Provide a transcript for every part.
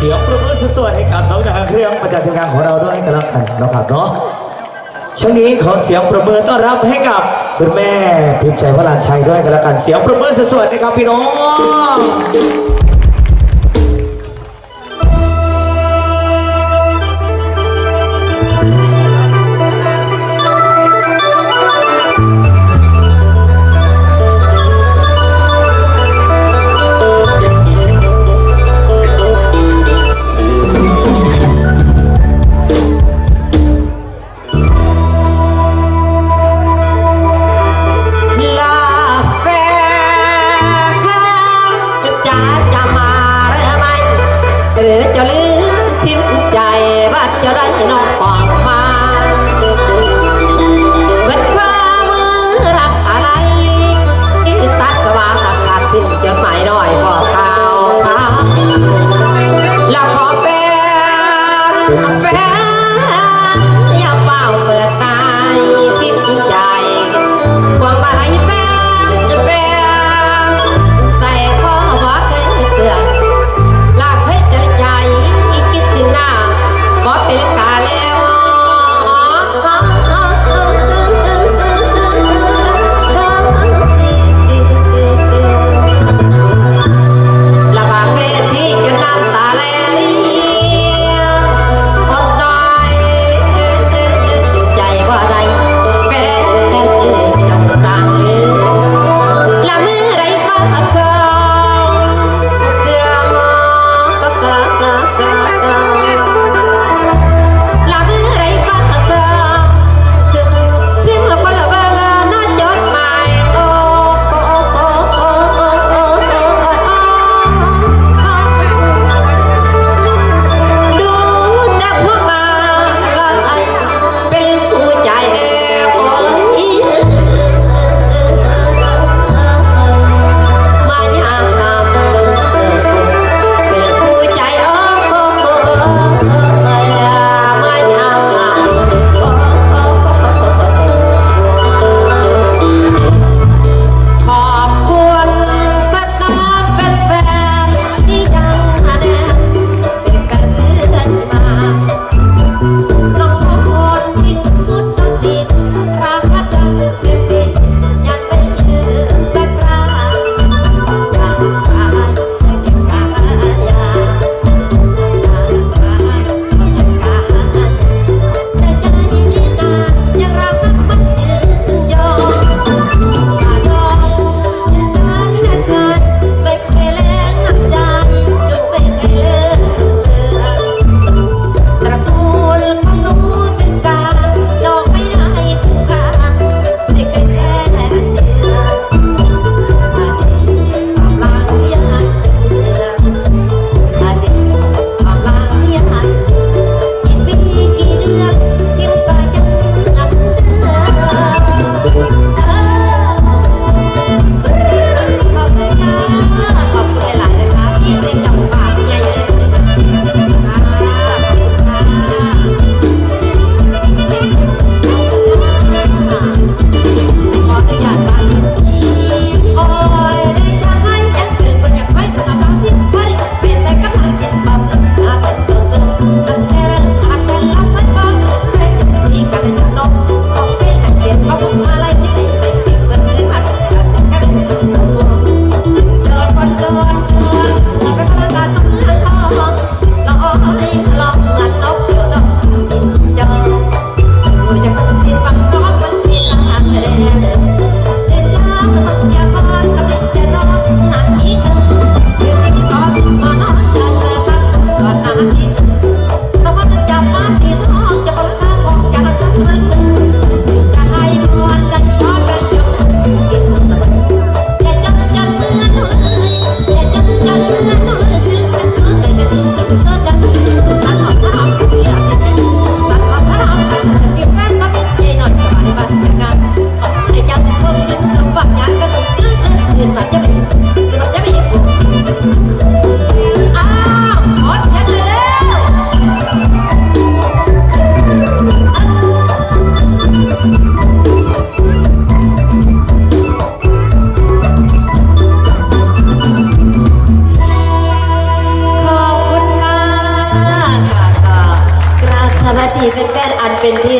เสียงประมือสวยๆให้กับน้องนางเครื่องประจำทีมงานของเราด้วยกันแล้วกันนะครับเนาะช่วงนี้ขอเสียงประมือต้อนรับให้กับคุณแม่พิมพ์ใจพระลานชัยด้วยกันแล้วกันเสียงประมือสวยๆนะครับพี่น้อง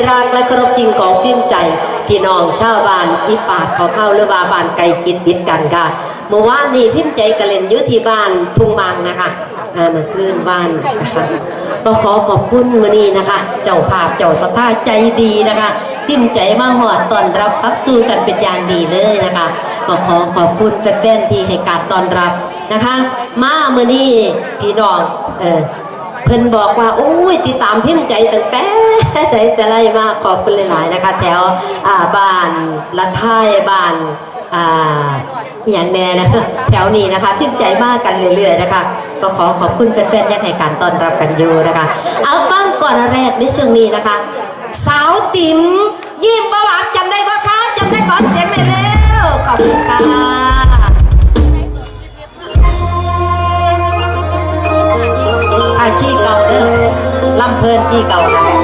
รักและเคารพจริงของพิมใจพี่น้องชาวบ้านอีปาดขอเข้าหรือว่าบ้านไกลคิดติดกันค่ะเมื่อวานนี้พิมใจกระเล่นอยุที่บ้านทุ่งบางนะคะอ่าเมื่อคืนบ้านนะคะก็ขอขอบคุณมือนี้นะคะ เจ้าภาพเจ้าสถาใจดีนะคะพิมใจมาหอดตอนรับครับสู้กันเป็นอย่างดีเลยนะคะก็ขอขอบคุณแฟนๆที่ให้การต้อนรับนะคะ มาเมื่อนี้พี่น้องเออ เพิ่นบอกว่าโอ้ยติดตามพิมพ์ใจตั้งแต่แต่แต่ไรมากขอบคุณหลายๆนะคะ แถวอ่าบ้านละท้ายบ้านอ่าอย่างแน่นะแถวนี้นะคะพิมพ์ใจมากกันเรื่อยๆนะคะ ก็ขอขอบคุณแฟนๆยังให้การต้อนรับกันอยู่นะคะ เอาฟังก่อนอันแรกในช่วงนี้นะคะ สาวติ๋มยิ้มประวัติจำได้ปะคะจำได้ขอเสียงหน่อยเร็วขอบคุณค่ะ ชีพเก่าเด้อลำเพลินที่เก่าค่ะ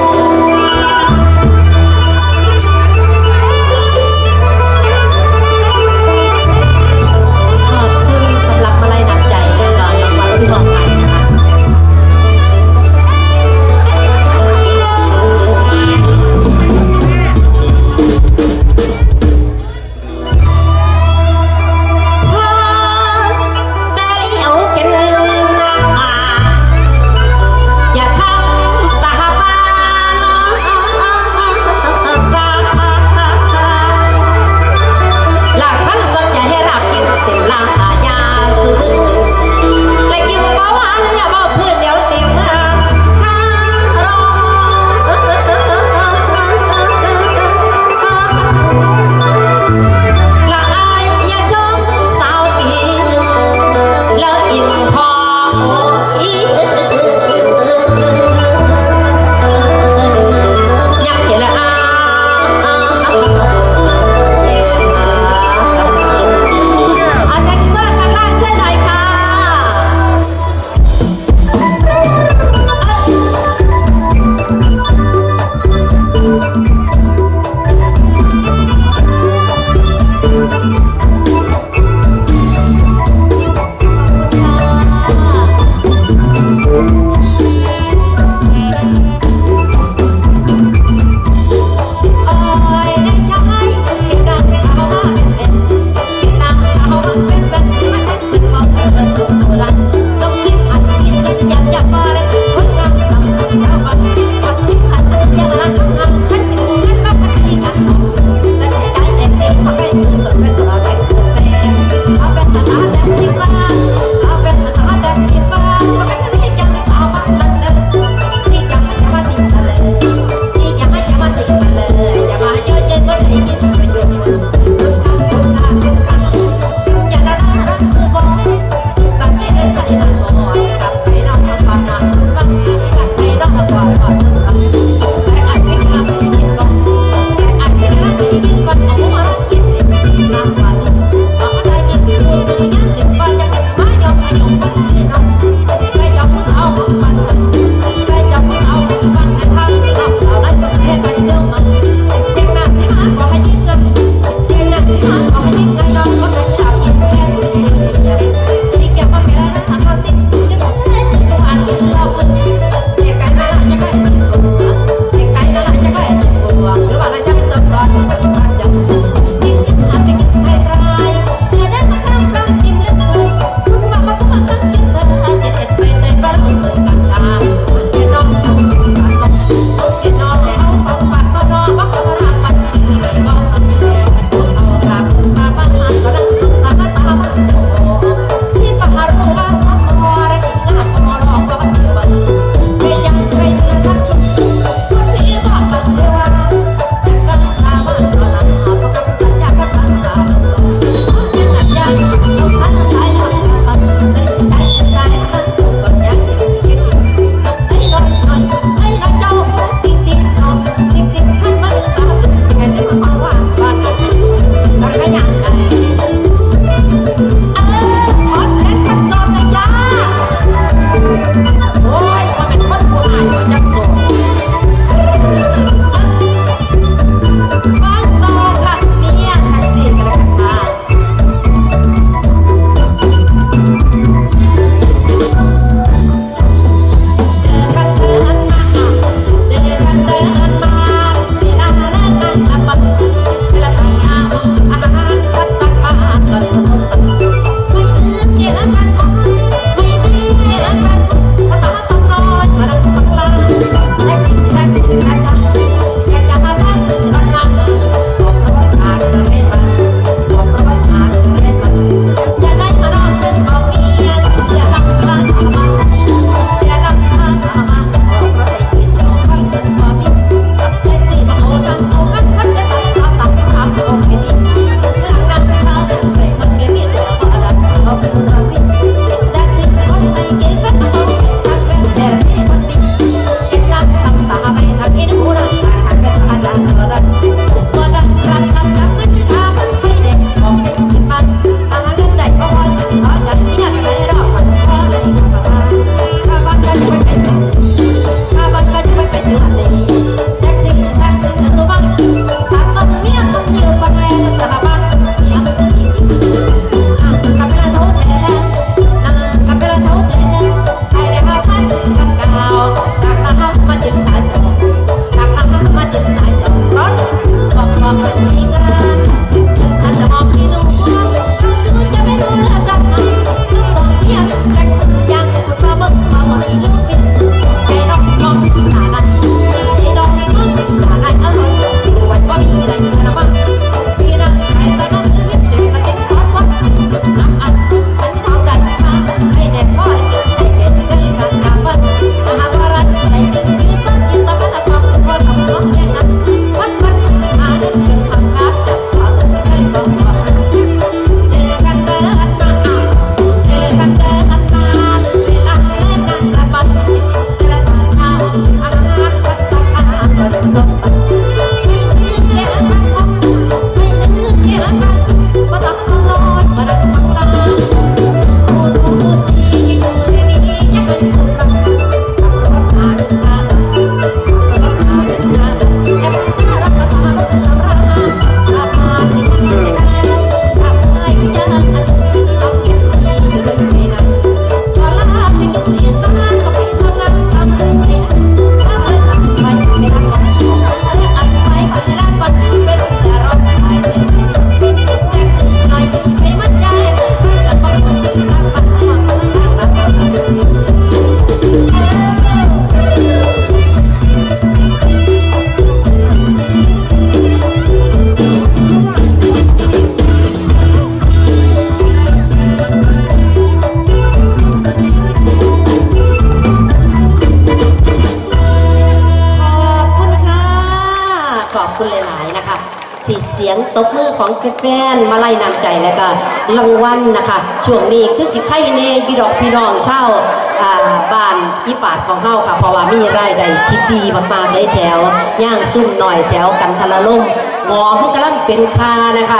ของแฟนๆมาไล่นำใจแล้วก็รางวัลนะคะ ช่วงนี้คือสิไข่เนพี่ดอกพี่น้องเช่าอ่าบ้านที่ปาดของเฮาค่ะเพราะว่ามีรายได้ที่ดีมากๆเลยแถวย่างซุ่มหน่อยแถวกันทะละล่ม หมอมกำลังเป็นคานะคะ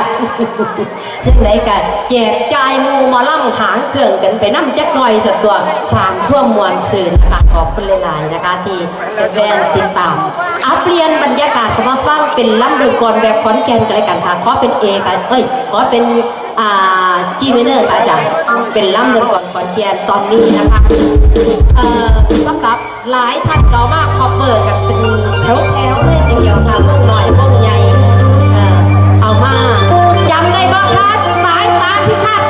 จังไดกันแจกจ่ายมูหมอล่ำหางเครื่องกันไปน้ำจักหน่อยสักตัวสางท่วมมวลสื่อนะคะขอบคุณหลายๆนะคะ ที่เป็นแฟนติดตามอัปเปลี่ยนบรรยากาศก็มาฟังเป็นล่ำเรืองกรแบบขอนแกนกันเลยกันค่ะขอเป็นเอกันเอ้ยขอเป็นอ่าจีเมเนอร์ค่ะอาจารย์เป็นล่ำเรืองกรขอนแกนตอนนี้นะคะเอ่อสำหรับหลายท่านเก่ามากคอเปิดกันเป็นแถวๆเลยทีเดียวค่ะพวกน่ บ้างคะสายตาพิฆาต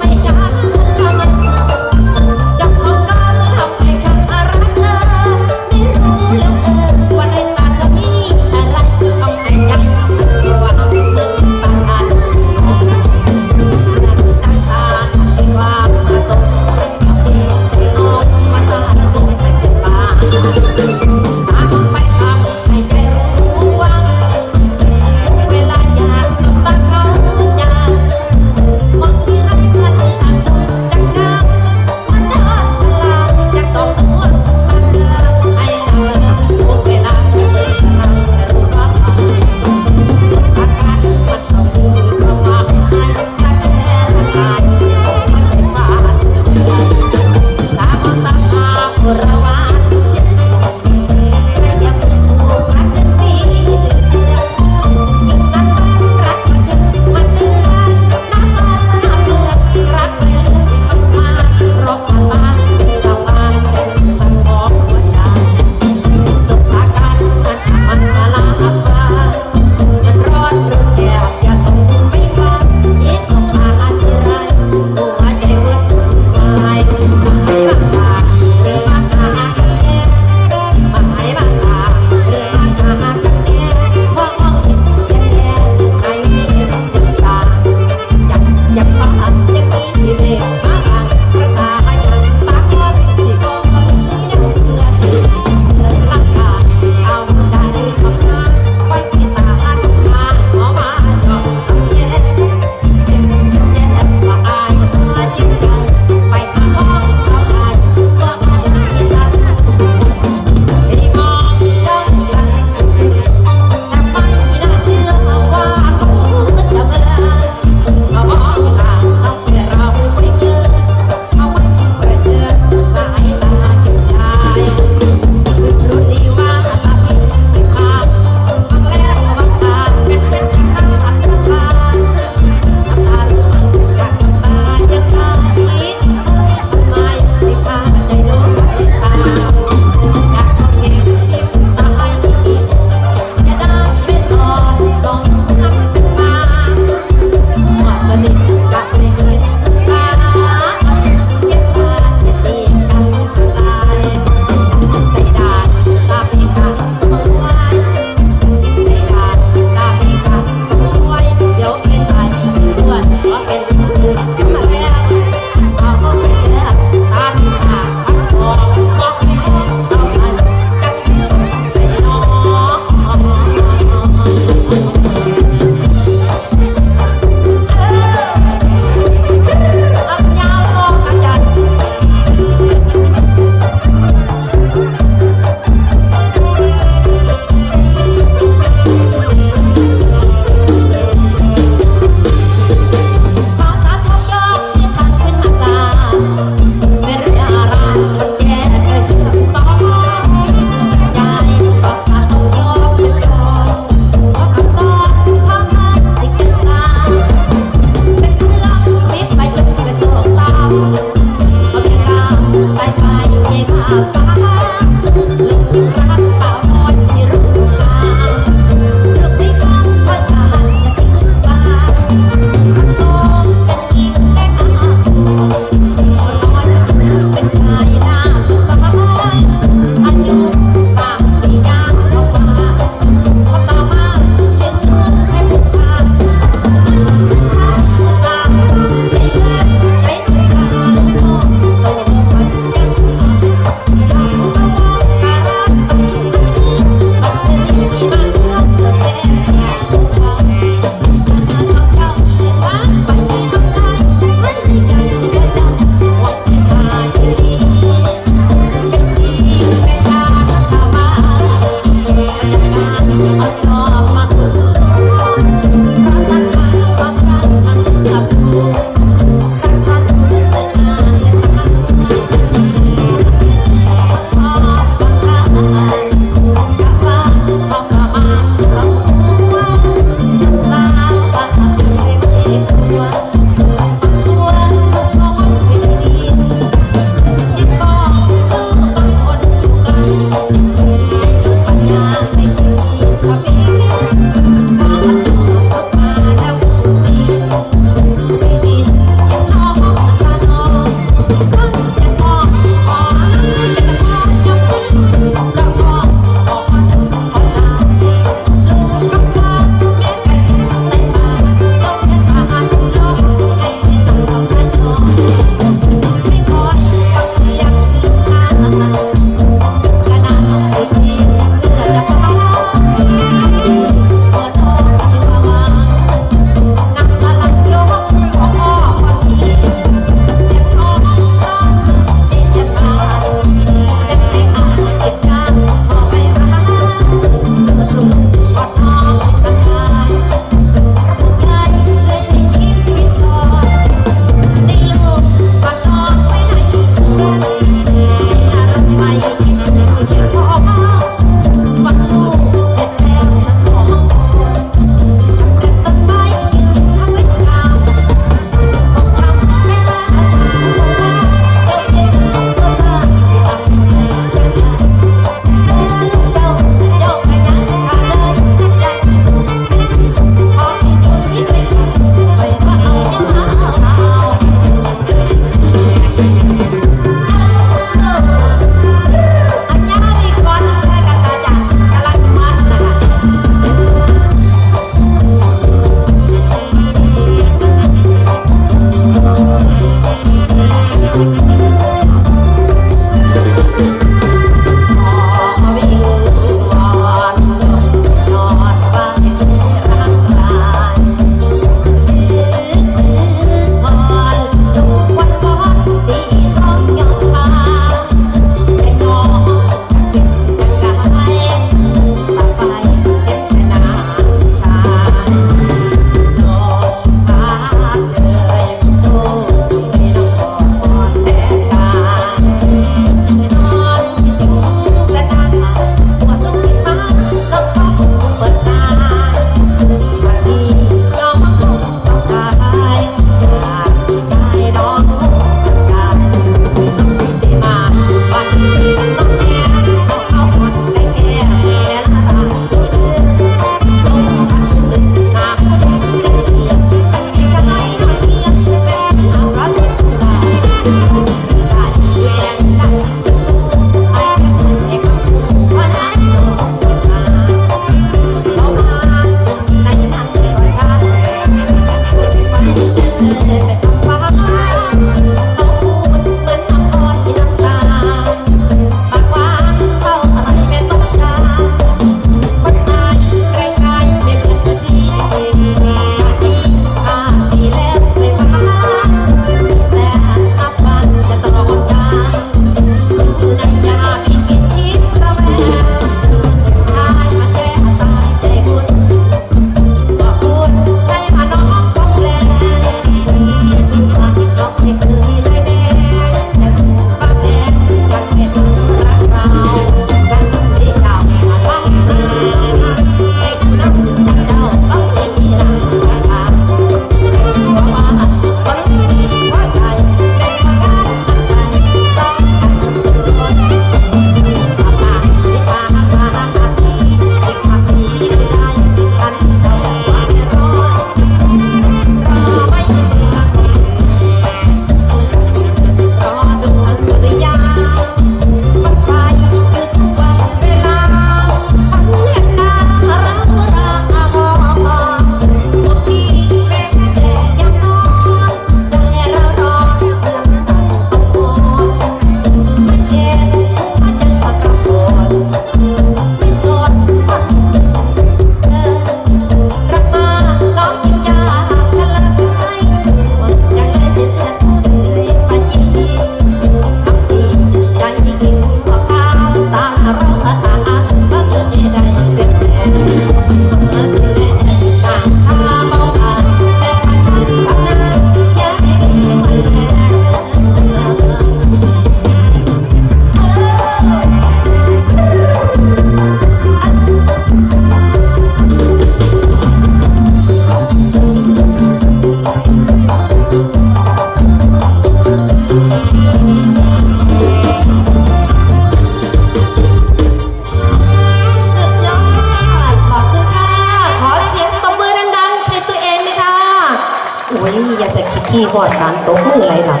อดการตกมืออะไรหลับ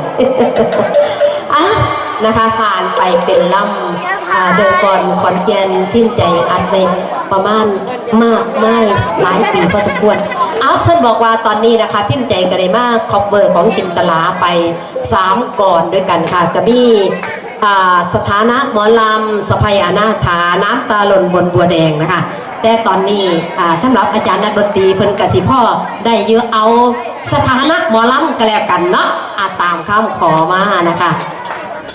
อะนะคะผ่านไปเป็นลำอ่าโดยก่อนขอนแก่นทิ้นใจอัดในประมาณมากไม่หลายปีพอสมควรเอาเพื่อนบอกว่าตอนนี้นะคะพิมพ์ใจกันเลยมากคอปเวอร์ของจินตลาไปสามก่อนด้วยกันค่ะกระบี่อ่าสถานะหมอลำสพายานาถาน้ำตาหล่นบนบัวแดงนะคะ แต่ตอนนี้อ่าสำหรับอาจารย์นักดนตรีเพิ่นกสิพ่อได้เยอะเอา สถานะหมอลำก็แล้วกันเนาะอาตามคำขอมานะคะ